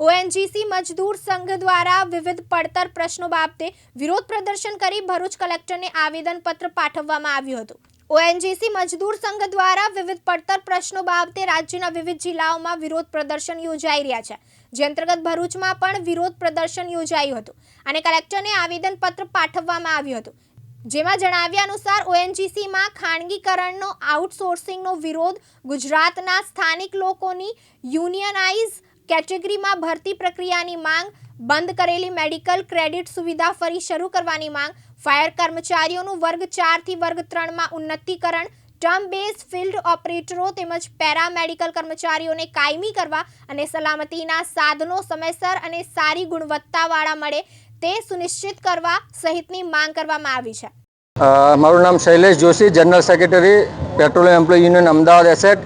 ONGC મજદૂર સંઘ દ્વારા વિવિધ પડતર પ્રશ્નો બાબતે વિરોધ પ્રદર્શન કરી ભરૂચ કલેક્ટરને આવેદનપત્ર પાઠવવામાં આવ્યું હતું. ઓએનજીસી મજદૂર સંઘ દ્વારા વિવિધ પડતર પ્રશ્નો બાબતે રાજ્યના વિવિધ જિલ્લાઓમાં વિરોધ પ્રદર્શન યોજાઈ રહ્યા છે. જે અંતર્ગત ભરૂચમાં પણ વિરોધ પ્રદર્શન યોજાયું હતું અને કલેક્ટરને આવેદનપત્ર પાઠવવામાં આવ્યું હતું. જેમાં જણાવ્યા અનુસાર, ઓએનજીસીમાં ખાનગીકરણનો, આઉટસોર્સિંગનો વિરોધ ગુજરાતના સ્થાનિક લોકોની યુનિયનાઇઝ કેટેગરીમાં ભરતી પ્રક્રિયાની માંગ, બંધ કરેલી મેડિકલ ક્રેડિટ સુવિધા ફરી શરૂ કરવાની માંગ, ફાયર કર્મચારીઓનું વર્ગ ચારથી વર્ગ ત્રણમાં ઉન્નતીકરણ ટર્મ બેઝ ફિલ્ડ ઓપરેટરો તેમજ પેરામેડિકલ કર્મચારીઓને કાયમી કરવા અને સલામતીના સાધનો સમયસર અને સારી ગુણવત્તાવાળા મળે તે સુનિશ્ચિત કરવા સહિતની માંગ કરવામાં આવી છે. મારું નામ Shailesh Joshi, general secretary, petroleum employ union, Ahmedabad, asset.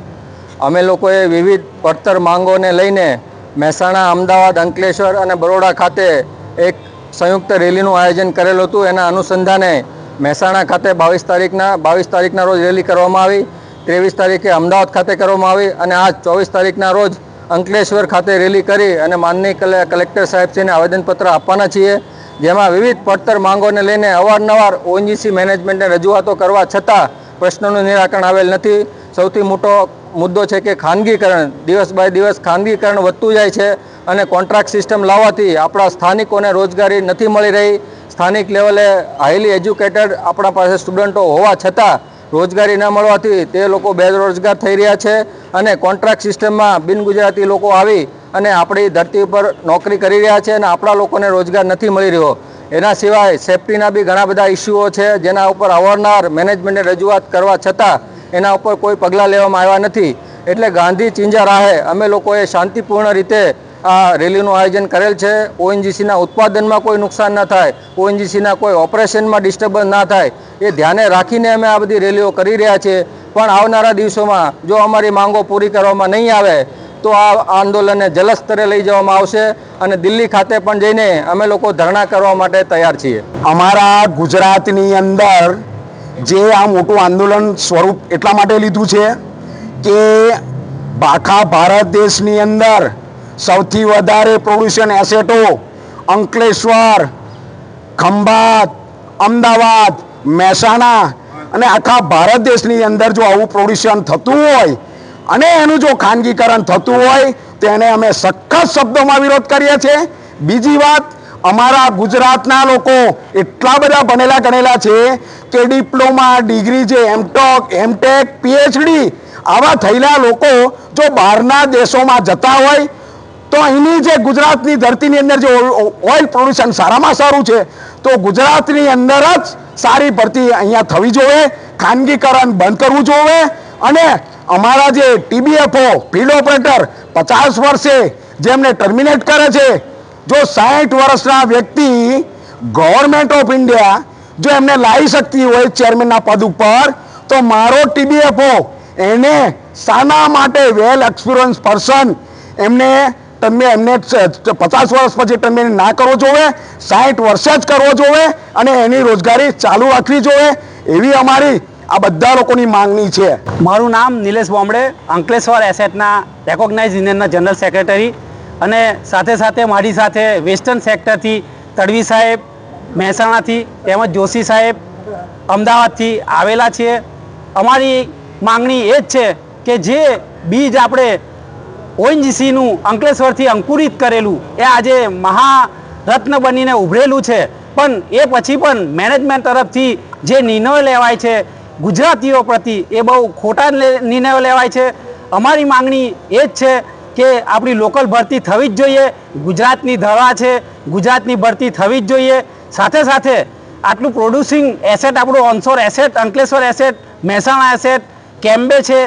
અમે લોકોએ વિવિધ પડતર માંગોને લઈને મહેસાણા, અમદાવાદ, અંકલેશ્વર અને બરોડા ખાતે એક સંયુક્ત રેલીનું આયોજન કરેલું હતું. એના અનુસંધાને મહેસાણા ખાતે બાવીસ તારીખના બાવીસ તારીખના રોજ રેલી કરવામાં આવી. ત્રેવીસ તારીખે અમદાવાદ ખાતે કરવામાં આવી અને આજ ચોવીસ તારીખના રોજ અંકલેશ્વર ખાતે રેલી કરી અને માનનીય કલે- કલેક્ટર સાહેબશ્રીને આવેદનપત્ર આપવાના છીએ. જેમાં વિવિધ પડતર માંગોને લઈને અવારનવાર ઓએનજીસી મેનેજમેન્ટને રજૂઆતો કરવા છતાં પ્રશ્નોનું નિરાકરણ આવેલ નથી. સૌથી મોટો મુદ્દો છે કે ખાનગીકરણ, દિવસ બાય દિવસ ખાનગીકરણ વધતું જાય છે અને કોન્ટ્રાક્ટ સિસ્ટમ લાવવાથી આપણા સ્થાનિકોને રોજગારી નથી મળી રહી. સ્થાનિક લેવલે હાઈલી એજ્યુકેટેડ આપણા પાસે સ્ટુડન્ટો હોવા છતાં રોજગારી ન મળવાથી તે લોકો બેરોજગાર થઈ રહ્યા છે અને કોન્ટ્રાક્ટ સિસ્ટમમાં બિનગુજરાતી લોકો આવી અને આપણી ધરતી ઉપર નોકરી કરી રહ્યા છે અને આપણા લોકોને રોજગાર નથી મળી રહ્યો. એના સિવાય સેફટીના બી ઘણા બધા ઇસ્યુઓ છે જેના ઉપર અવારનવાર મેનેજમેન્ટે રજૂઆત કરવા છતાં એના ઉપર કોઈ પગલાં લેવામાં આવ્યા નથી. એટલે ગાંધી ચિંજા રાહે અમે લોકોએ શાંતિપૂર્ણ રીતે આ રેલીનું આયોજન કરેલ છે. ઓએનજીસીના ઉત્પાદનમાં કોઈ નુકસાન ન થાય. ઓએનજીસીના કોઈ ઓપરેશનમાં ડિસ્ટર્બન્સ ના થાય. એ ધ્યાને રાખીને અમે આ બધી રેલીઓ કરી રહ્યા છીએ. પણ આવનારા દિવસોમાં જો અમારી માંગો પૂરી કરવામાં નહીં આવે, તો આ આંદોલનને જલસ્તરે લઈ જવામાં આવશે અને દિલ્હી ખાતે પણ જઈને અમે લોકો ધરણા કરવા માટે તૈયાર છીએ. અમારા ગુજરાતની અંદર જે આ મોટું આંદોલન સ્વરૂપ એટલા માટે લીધું છે કે આખા ભારત દેશની અંદર સૌથી વધારે પ્રોડ્યુશન એસેટો અંકલેશ્વર, ખંભાત, અમદાવાદ, મહેસાણા અને આખા ભારત દેશની અંદર જો આવું પ્રોડ્યુશન થતું હોય અને એનું જો ખાનગીકરણ થતું હોય તો એને અમે સખત શબ્દોમાં વિરોધ કરીએ છીએ. બીજી વાત અમારા ગુજરાતના લોકો એટલા બધા ભણેલા ગણેલા છે કે ડિપ્લોમા, ડિગ્રી જે એમટોક એમટેક પીએચડી આવા થયેલા લોકો જો બહારના દેશોમાં જતા હોય, તો અહીંની જે ગુજરાતની ધરતીની અંદર જે ઓઇલ પ્રોડ્યુશન સારામાં સારું છે, તો ગુજરાતની અંદર જ સારી ભરતી અહીંયા થવી જોઈએ, ખાનગીકરણ બંધ કરવું જોઈએ અને અમારા જે ટીબીએફઓ ફિલ્ડ ઓપરેટર પચાસ વર્ષે જેમને ટર્મિનેટ કરે છે જો સાઠ વર્ષના વ્યક્તિ ગવર્મેન્ટ ઓફ ઇન્ડિયા જો એમને લાવી શકતી હોય ચેરમેનના પદ ઉપર, તો મારો ટીબીએફઓ એને શાના માટે વેલ એક્સપિરિયન્સ પર્સન એમને તમે એમને પચાસ વર્ષ પછી તમે ના કરવો જોઈએ સાઠ વર્ષ જ કરવો જોઈએ અને એની રોજગારી ચાલુ રાખવી જોઈએ એવી અમારી આ બધા લોકોની માંગણી છે. મારું નામ નિલેશ બોમડે, અંકલેશ્વર એસેટના રેકોગ્નાઇઝ યુનિયનના જનરલ સેક્રેટરી અને સાથે સાથે મારી સાથે વેસ્ટર્ન સેક્ટરથી તડવી સાહેબ, મહેસાણાથી તેમજ જોશી સાહેબ અમદાવાદથી આવેલા છીએ. અમારી માંગણી એ જ છે કે જે બીજ આપણે ઓએનજીસીનું અંકલેશ્વરથી અંકુરિત કરેલું, એ આજે મહારત્ન બનીને ઉભરેલું છે. પણ એ પછી પણ મેનેજમેન્ટ તરફથી જે નિર્ણયો લેવાય છે, ગુજરાતીઓ પ્રતિ એ બહુ ખોટા નિર્ણયો લેવાય છે. અમારી માંગણી એ જ છે કે આપણી લોકલ ભરતી થવી જ જોઈએ, ગુજરાતની ધરા છે, ગુજરાતની ભરતી થવી જ જોઈએ. સાથે સાથે આટલું પ્રોડ્યુસિંગ એસેટ આપણું onshore asset Ankleshwar asset Mehsana asset Cambay છે,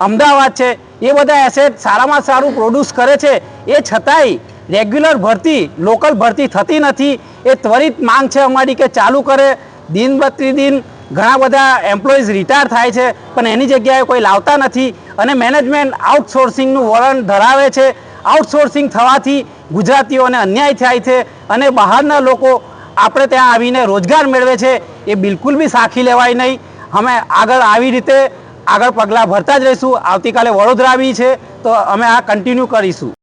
અમદાવાદ છે, એ બધા એસેટ સારામાં સારું પ્રોડ્યુસ કરે છે. એ છતાંય રેગ્યુલર ભરતી લોકલ ભરતી થતી નથી. એ ત્વરિત માંગ છે અમારી કે ચાલુ કરે. દિન પ્રતિદિન ઘણા બધા એમ્પ્લોઈઝ રિટાયર થાય છે, પણ એની જગ્યાએ કોઈ લાવતા નથી. અને મેનેજમેન્ટ આઉટસોર્સિંગનું વલણ ધરાવે છે. આઉટસોર્સિંગ થવાથી ગુજરાતીઓને અન્યાય થાય છે અને બહારના લોકો આપણે ત્યાં આવીને રોજગાર મેળવે છે. એ બિલકુલ બી સાખી લેવાય નહીં. અમે આગળ આવી રીતે આગળ પગલાં ભરતા જ રહીશું. આવતીકાલે વડોદરા આવી છે. તો અમે આ કન્ટિન્યુ કરીશું.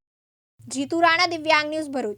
જીતુ રાણા, દિવ્યાંગ ન્યૂઝ ભરૂચ.